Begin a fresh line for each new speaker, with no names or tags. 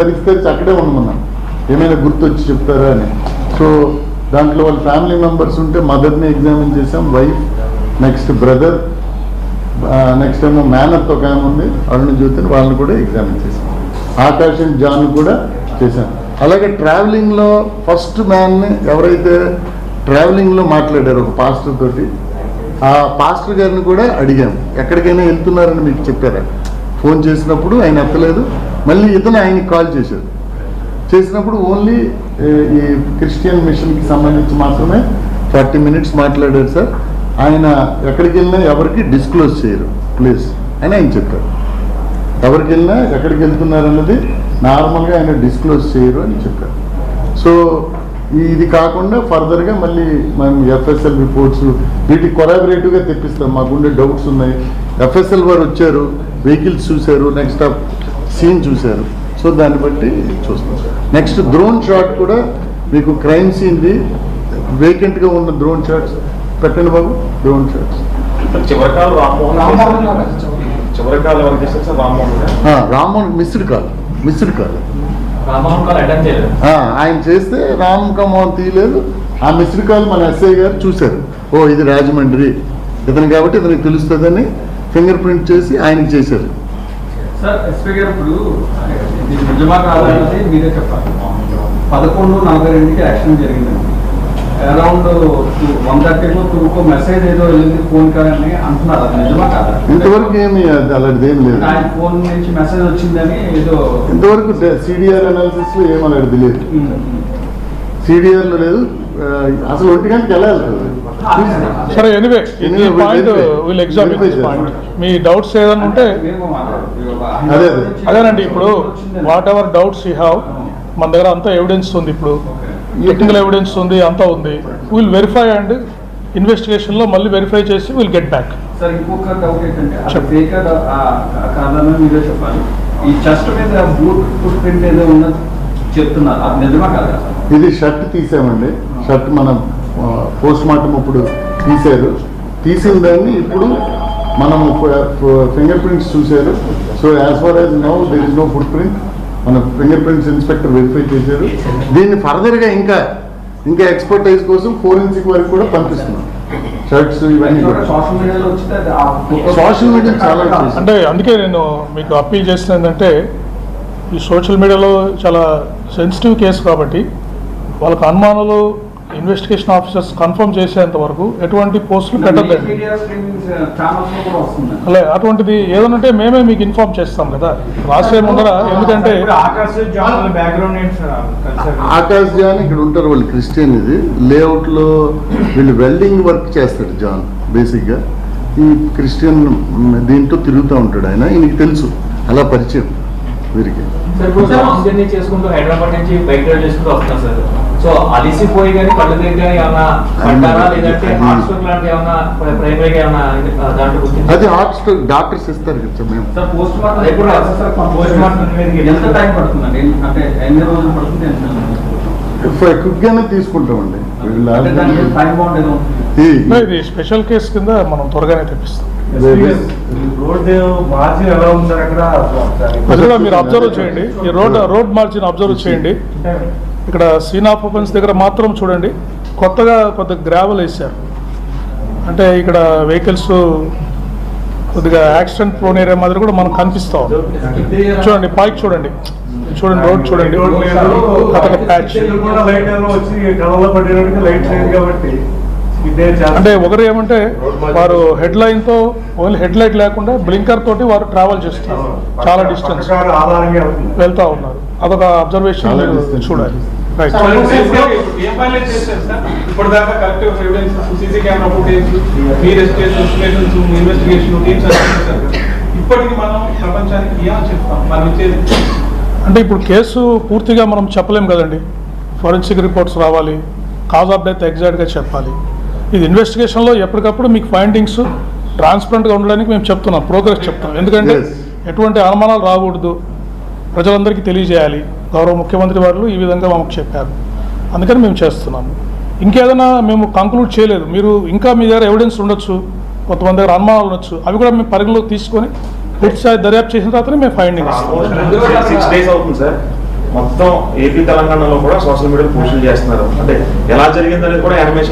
తెరిచి తెరిచి అక్కడే ఉండమన్నాం ఏమైనా గుర్తొచ్చి చెప్తారా అని. సో దాంట్లో వాళ్ళ ఫ్యామిలీ మెంబర్స్ ఉంటే మదర్ని ఎగ్జామిన్ చేసాం వైఫ్ నెక్స్ట్ బ్రదర్ నెక్స్ట్ ఏమో మేనర్తో ఒక ఆమె ఉంది అరుణ జ్యోతిని వాళ్ళని కూడా ఎగ్జామిన్ చేసాం ఆకాశం జాన్ కూడా చేశాం. అలాగే ట్రావెలింగ్లో ఫస్ట్ మ్యాన్ని ఎవరైతే ట్రావెలింగ్లో మాట్లాడారు ఒక పాస్టర్ తోటి ఆ పాస్టర్ గారిని కూడా అడిగాం. ఎక్కడికైనా వెళ్తున్నారని మీకు చెప్పారా? ఫోన్ చేసినప్పుడు ఆయన ఎత్తలేదు. మళ్ళీ ఇతను ఆయనకి కాల్ చేశారు. చేసినప్పుడు ఓన్లీ ఈ క్రిస్టియన్ మిషన్కి సంబంధించి మాత్రమే ఫార్టీ మినిట్స్ మాట్లాడారు సార్. ఆయన ఎక్కడికి వెళ్ళినా ఎవరికి డిస్క్లోజ్ చేయరు. ప్లీజ్ అని ఆయన చెప్పారు. ఎవరికి వెళ్ళినా ఎక్కడికి వెళ్తున్నారు అన్నది నార్మల్గా ఆయన డిస్క్లోజ్ చేయరు అని చెప్పారు. సో ఇది కాకుండా ఫర్దర్గా మళ్ళీ మనం ఎఫ్ఎస్ఎల్ రిపోర్ట్స్ వీటికి కొలాబరేటివ్గా తెప్పిస్తాం. మాకుండే డౌట్స్ ఉన్నాయి. ఎఫ్ఎస్ఎల్ వారు వచ్చారు వెహికల్స్ చూశారు నెక్స్ట్ సీన్ చూశారు. సో దాన్ని బట్టి చూస్తాం. నెక్స్ట్ డ్రోన్ షాట్ కూడా మీకు క్రైమ్ సీన్ది వేకెంట్గా ఉన్న డ్రోన్ షాట్స్ పెట్టండి బాబు drone shots
చివరికాలు Rammohan
missed call missed call. ఆయన చేస్తే రామ్ కమోహన్ తీయలేదు. ఆ మిస్డ్ కాల్ మన ఎస్ఐ గారు చూశారు. ఓ ఇది రాజమండ్రి. ఇతను కాబట్టి ఇతనికి తెలుస్తుందని ఫింగర్ ప్రింట్ చేసి ఆయనకి చేశారు.
సార్ ఎస్పీ గారు ఇప్పుడు నిజమా కాదన్నది మీరే చెప్పాలి. పదకొండు నలభై రెండుకి యాక్షన్ జరిగిందండి. అరౌండ్ వన్ థర్టీలో టూకో మెసేజ్ ఏదో వెళ్ళింది ఫోన్ కాదని అంటున్నారు. అది నిజమా కాదా?
ఇంతవరకు ఏమి అలాంటిది ఏం లేదు.
ఆయన ఫోన్ నుంచి మెసేజ్ వచ్చిందని ఏదో
ఇంతవరకు సిడిఆర్ అనాలిసిస్లో ఏం అలాంటిది లేదు.
ఉమ్, ఉమ్.
సిడిఆర్లో లేదు. అసలు ఒంటి గంటకి వెళ్తుంది
సరే anyway
we'll
point examine this. Point me doubts ఏదైనా ఉంటే. అదేనండి ఇప్పుడు whatever doubts you have మన దగ్గర అంతా ఎవిడెన్స్ ఉంది ఇప్పుడు. టెక్నికల్ ఎవిడెన్స్ ఉంది అంతా ఉంది. విల్ వెరిఫై అండ్ ఇన్వెస్టిగేషన్లో మళ్ళీ వెరిఫై చేసి విల్ గెట్ బ్యాక్
సార్ ఇంకొక డౌట్ ఏంటంటే అది
చెప్పు.
ఫేక్ కాదని మీరే చెప్పాలి. ఈ చెస్ట్ మీద బూట్ ఫుట్ ప్రింట్ ఏదో ఉన్నది చెప్తున్నారు. అది నిజమా కాదా? సార్
ఇది షర్ట్ తీసామండి. షర్ట్ మనం పోస్ట్ మార్టం ఇప్పుడు తీశారు. తీసిన దాన్ని ఇప్పుడు మనం ఫింగర్ ప్రింట్స్ చూశారు. So as far as no there is no foot print మన ఫింగర్ ప్రింట్స్ ఇన్స్పెక్టర్ వెరిఫై చేశారు. దీన్ని ఫర్దర్గా ఇంకా ఇంకా ఎక్స్పర్టైజ్ కోసం ఫోరెన్సిక్ వరకు కూడా పంపిస్తున్నాం. షర్ట్స్ ఇవన్నీ కూడా.
సోషల్
media చాలా.
అంటే అందుకే నేను మీకు అప్పీల్ చేసిన ఏంటంటే ఈ సోషల్ మీడియాలో చాలా సెన్సిటివ్ కేసు కాబట్టి వాళ్ళకి అనుమానాలు ఇన్వెస్టిగేషన్ ఆఫీసర్స్ కన్ఫర్మ్ చేసేంత వరకు ఎటువంటి పోస్టులు
వస్తుంది
అలే అటువంటిది ఏదనంటే మేమే మీకు ఇన్ఫార్మ్ చేస్తాం కదా. రాసే ముందర ఎందుకంటే
ఆకాశ్ జాన్
ఇక్కడ ఉంటారు వాళ్ళు క్రిస్టియన్ ఇది. లేఅవుట్లో వీళ్ళు వెల్డింగ్ వర్క్ చేస్తాడు జాన్ బేసిక్గా. ఈ క్రిస్టియన్ దీంట్లో తిరుగుతూ ఉంటాడు ఆయన ఈయనకి తెలుసు. అలా పరిచయం. వీరికి? అది హార్ట్ స్ట్రోక్ డాక్టర్స్ ఇస్తారు కదా మేము. తీసుకుంటామండి.
స్పెషల్ కేసు కింద మనం త్వరగానే తెప్పిస్తాం. కూడా మీరు అబ్జర్వ్ చేయండి. ఈ రోడ్ రోడ్ మార్జిన్ అబ్జర్వ్ చేయండి. ఇక్కడ సీనాప్ ఓపెన్స్ దగ్గర మాత్రం చూడండి. కొత్తగా కొద్దిగా గ్రావెల్ వేసారు అంటే ఇక్కడ వెహికల్స్ కొద్దిగా యాక్సిడెంట్ ప్రోన్ ఏరియా మాదిరి కూడా మనకు కనిపిస్తాం చూడండి పైకి చూడండి. చూడండి రోడ్ చూడండి. ప్యాచ్ అంటే ఒకరు ఏమంటే వారు హెడ్ లైన్తో ఓన్లీ హెడ్ లైట్ లేకుండా బ్లింకర్ తోటి వారు ట్రావెల్ చేస్తున్నారు. చాలా డిస్టెన్స్ వెళ్తా ఉన్నారు. అదొక అబ్జర్వేషన్ చూడాలి.
ఇప్పటికి మనం ప్రపంచానికి ఏమని చెప్తాం. మనం
అంటే ఇప్పుడు కేసు పూర్తిగా మనం చెప్పలేం కదండి. ఫోరెన్సిక్ రిపోర్ట్స్ రావాలి. కాజ్ ఆఫ్ డెత్ ఎగ్జాక్ట్గా చెప్పాలి. ఇది ఇన్వెస్టిగేషన్లో ఎప్పటికప్పుడు మీకు ఫైండింగ్స్ ట్రాన్స్పరెంట్గా ఉండడానికి మేము చెప్తున్నాం ప్రోగ్రెస్ చెప్తాం ఎందుకంటే. ఎటువంటి అనుమానాలు రాకూడదు. ప్రజలందరికీ తెలియజేయాలి. గౌరవ ముఖ్యమంత్రి వారు ఈ విధంగా మాకు చెప్పారు. అందుకని మేము చేస్తున్నాము ఇంకేదైనా మేము కంక్లూడ్ చేయలేదు. మీరు ఇంకా మీ దగ్గర ఎవిడెన్స్ ఉండొచ్చు కొంతమంది దగ్గర అనుమానాలు ఉండొచ్చు. అవి కూడా మేము పరిగణలోకి తీసుకొని పూర్తి స్థాయి దర్యాప్తు చేసిన తర్వాతనే మేము ఫైండింగ్ ఇస్తాం.
సిక్స్ డేస్ అవుతుంది సార్
మొత్తం ఏపీ తెలంగాణలో కూడా సోషల్ మీడియాలో పోస్టులు చేస్తున్నారు. అంటే ఎలా జరిగిందనేది కూడా యానిమేషన్